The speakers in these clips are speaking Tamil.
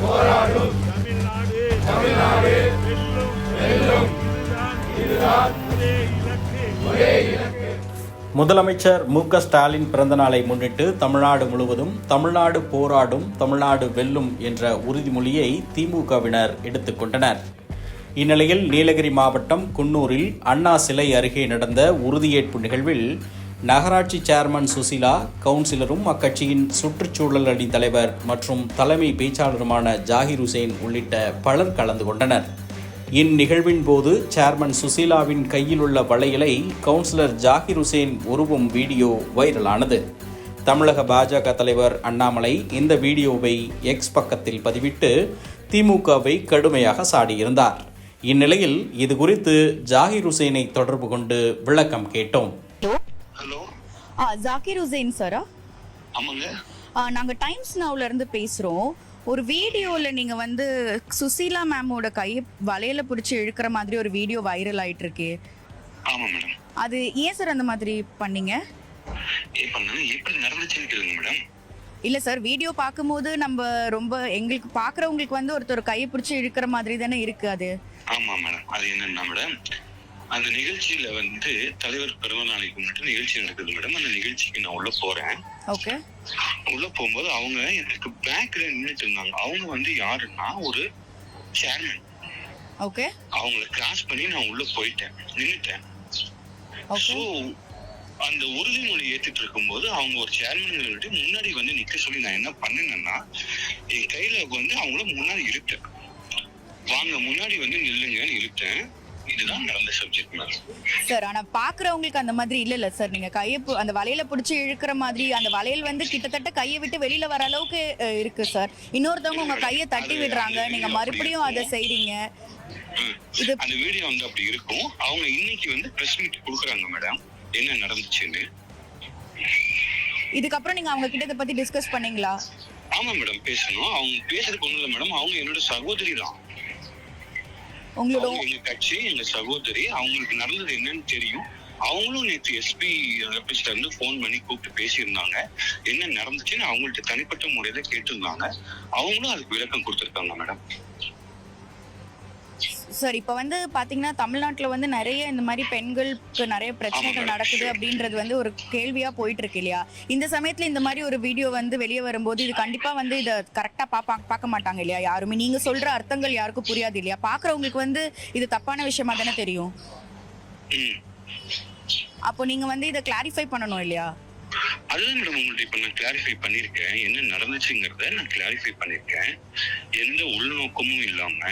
போராடும். தமிழ்நாடு வெல்லும் இதுதான் ஒரே இலக்கு முதலமைச்சர் மு க ஸ்டாலின் பிறந்தநாளை முன்னிட்டு தமிழ்நாடு முழுவதும் தமிழ்நாடு போராடும் தமிழ்நாடு வெல்லும் என்ற உறுதிமொழியை திமுகவினர் எடுத்துக்கொண்டனர் இந்நிலையில் நீலகிரி மாவட்டம் குன்னூரில் அண்ணா சிலை அருகே நடந்த உறுதியேற்பு நிகழ்வில் நகராட்சி சேர்மன் சுசிலா கவுன்சிலரும் அக்கட்சியின் சுற்றுச்சூழல் அணி தலைவர் மற்றும் தலைமை பேச்சாளருமான ஜாகிர் ஹுசேன் உள்ளிட்ட பலர் கலந்து கொண்டனர். இந்நிகழ்வின் போது சேர்மன் சுசீலாவின் கையில் உள்ள வளையலை கவுன்சிலர் ஜாகிர் ஹுசேன் உருவும் வீடியோ வைரலானது. தமிழக பாஜக தலைவர் அண்ணாமலை இந்த வீடியோவை எக்ஸ் பக்கத்தில் பதிவிட்டு திமுகவை கடுமையாக சாடியிருந்தார். இந்நிலையில் இது குறித்து ஜாகிர் ஹுசேனை தொடர்பு கொண்டு விளக்கம் கேட்டோம். ஆ ஜாகிர் ஹுசைன் சாரா ஆமாங்க. நாங்க டைம்ஸ் நவுல இருந்து பேசுறோம். ஒரு வீடியோல நீங்க வந்து சுசீலா மேமோட கையை வலையில பிடிச்சி இழுக்கிற மாதிரி ஒரு வீடியோ வைரல் ஆயிட்டு இருக்கு ஆமா மேடம் அது ஏன் சார் அந்த மாதிரி பண்ணீங்க? மேடம் இல்ல சார் வீடியோ பார்க்கும்போது நம்ம ரொம்ப எங்களுக்கு பாக்குறவங்களுக்கு வந்து ஒருத்தர் கையை பிடிச்சி இழுக்கிற மாதிரி தானே இருக்கு அது. ஆமா மேடம் அது என்னன்னா மேடம் அந்த நிகழ்ச்சியில வந்து தலைவர் பிறந்த நாளைக்கு முன்னாடி நிகழ்ச்சி நடக்குது மேடம் அந்த நிகழ்ச்சிக்கு நான் உள்ள போறேன். உள்ள போகும்போது அவங்க எனக்கு பேக்ல நின்றுட்டு இருந்தாங்க. அவங்க வந்து யாருன்னா ஒரு சேர்மன் ஓகே அவங்கள கிராஸ் பண்ணி நான் உள்ள போயிட்டேன். நின்னுட்டேன். ஸோ அந்த உறுதிமொழி ஏத்துட்டு இருக்கும்போது அவங்க ஒரு சேர்மன் முன்னாடி வந்து நிக்க சொல்லி நான் என்ன பண்ணேன்னா என் கையில வந்து அவங்கள முன்னாடி இழுத்தேன். வாங்க முன்னாடி வந்து நில்லுங்கன்னு இழுத்தேன். இதுதான் நடந்த சப்ஜெக்ட் மேடம் சார் ஆனா பாக்குறவங்களுக்கு அந்த மாதிரி இல்ல இல்ல சார் நீங்க கையை அந்த வலையில பிடிச்சி இழுக்கிற மாதிரி அந்த வளையல் வந்து கிட்டத்தட்ட கையை விட்டு வெளியில வர அளவுக்கு இருக்கு சார் இன்னொருத்தவங்க உங்க கையை தட்டி விடுறாங்க. நீங்க மறுபடியும் அதை செய்றீங்க. அந்த வீடியோ வந்து அப்படி இருக்கும். அவங்க இன்னைக்கு வந்து பிரஸ் மீட் கொடுக்குறாங்க மேடம் என்ன நடந்துச்சுன்னு. இதுக்கப்புறம் நீங்க அவங்க கிட்ட இதை பத்தி டிஸ்கஸ் பண்ணீங்களா? ஆமா மேடம் பேசணும். அவங்க பேசுறதுக்கு ஒண்ணும் இல்லை மேடம் அவங்க என்னோட சகோதரி தான். உங்களோட எங்க கட்சி எங்க சகோதரி. அவங்களுக்கு நடந்தது என்னன்னு தெரியும். அவங்களும் நேற்று எஸ்பி ஆபீஸ்ல இருந்து போன் பண்ணி கூப்பிட்டு பேசியிருந்தாங்க. என்ன நடந்துச்சுன்னு அவங்கள்ட்ட தனிப்பட்ட முறையில கேட்டிருந்தாங்க. அவங்களும் அதுக்கு விளக்கம் கொடுத்துருக்காங்க மேடம் சார் இப்ப வந்து பாத்தீங்கன்னா தமிழ்நாட்டுல வந்து நிறைய இந்த மாதிரி பெண்களுக்கு நிறைய பிரச்சனைகள். நடக்குது அப்படின்றது வந்து ஒரு கேள்வியா போயிட்டு இருக்கு இல்லையா? இந்த சமயத்துல இந்த மாதிரி ஒரு வீடியோ வந்து வெளியே வரும்போது இது கண்டிப்பா வந்து இத கரெக்டா பாப்பா பார்க்க மாட்டாங்க இல்லையா யாருமே? நீங்க சொல்ற அர்த்தங்கள் யாருக்கும் புரியாது இல்லையா? பாக்குறவங்களுக்கு வந்து இது தப்பான விஷயமா தானே தெரியும். அப்போ நீங்க வந்து இதை கிளாரிஃபை பண்ணணும் இல்லையா? அதுதான் மேடம் உங்கள்ட்ட இப்ப நான் கிளாரிஃபை பண்ணிருக்கேன் என்ன நடந்துச்சுங்கிறத நான் கிளாரிஃபை பண்ணிருக்கேன் எந்த உள்நோக்கமும் இல்லாம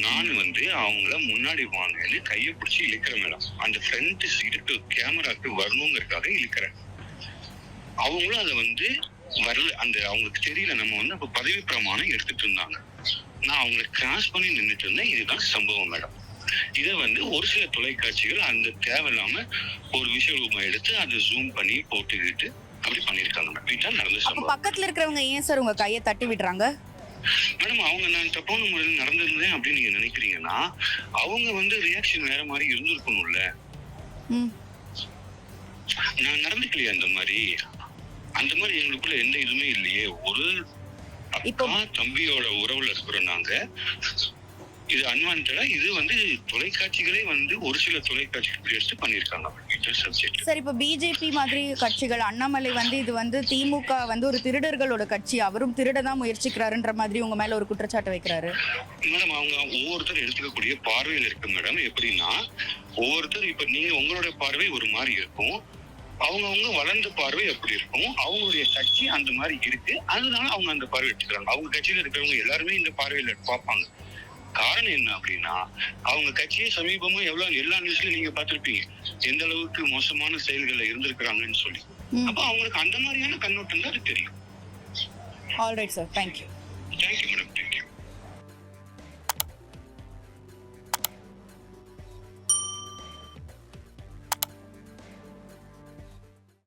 நான் வந்து அவங்கள முன்னாடி வாங்கன்னு கையை பிடிச்சி இழுக்கிறேன் மேடம். அந்த ஃப்ரண்ட் சீட்டுக்கு கேமராக்கு வரணுங்கிறதுக்காக இழுக்கிறேன். அவங்களும் அதை வந்து வரல. அந்த அவங்களுக்கு தெரியல. நம்ம வந்து அப்ப பதவி பிரமாணம் எடுத்துட்டு இருந்தாங்க. நான் அவங்களை கிராஸ் பண்ணி நின்றுட்டு இருந்தேன். இதுதான் சம்பவம் மேடம். இதை வந்து ஒரு சில தொலைக்காட்சிகள் அந்த தேவையில்லாம ஒரு விஷயம் எடுத்து அதை ஜூம் பண்ணி போட்டுக்கிட்டு அப்படி பண்ணிருக்காங்க இதுதான் நடந்த சம்பவம். பக்கத்துல இருக்கிறவங்க ஏன் சார் உங்க கையை தட்டி விடுறாங்க? மேடம் அவங்க நான் தப்பான முறையில் நடந்திருந்தேன் அப்படின்னு நீங்க நினைக்கிறீங்கன்னா அவங்க வந்து ரியாக்ஷன் வேற மாதிரி இருந்திருக்கணும்ல. நான் நடந்துக்கலையே அந்த மாதிரி. அந்த மாதிரி எங்களுக்குள்ள எந்த இதுவுமே இல்லையே. ஒரு அக்கா தம்பியோட உறவுல இருக்கிறோம் நாங்க. இது அன்வான்டா இது வந்து தொலைக்காட்சிகளே வந்து ஒரு சில தொலைக்காட்சி எடுத்து பண்ணிருக்காங்க சப்ஜெக்ட் சார் இப்போ பிஜேபி மாதிரி கட்சிகள் அண்ணாமலை வந்து இது வந்து திமுக வந்து ஒரு திருடர்களோட கட்சி. அவரும் திருட தான் முயற்சிக்கிறாருன்ற மாதிரி உங்க மேல ஒரு குற்றச்சாட்டு வைக்கிறாரு. மேடம் அவங்க ஒவ்வொருத்தர் எடுத்துக்கக்கூடிய பார்வையில் இருக்கு மேடம் எப்படின்னா ஒவ்வொருத்தர் இப்ப நீங்க உங்களோட பார்வை ஒரு மாதிரி இருக்கும். அவங்கவுங்க வளர்ந்த பார்வை எப்படி இருக்கும். அவங்களுடைய கட்சி அந்த மாதிரி இருக்கு. அதனால அவங்க அந்த பார்வை எடுத்துக்கிறாங்க. அவங்க கட்சியில இருக்கிறவங்க எல்லாருமே இந்த பார்வையில பார்ப்பாங்க. காரணம் என்ன அப்படின்னா அவங்க கட்சியே சமீபமா எவ்வளவு எல்லா நியூஸ்லயும் நீங்க பார்த்திருப்பீங்க. எந்த அளவுக்கு மோசமான செயல்கள்ல இருந்திருக்கிறாங்கன்னு சொல்லி. அப்ப அவங்களுக்கு அந்த மாதிரியான கண்ணோட்டம் தான் அது தெரியும். Alright sir thank you thank you madam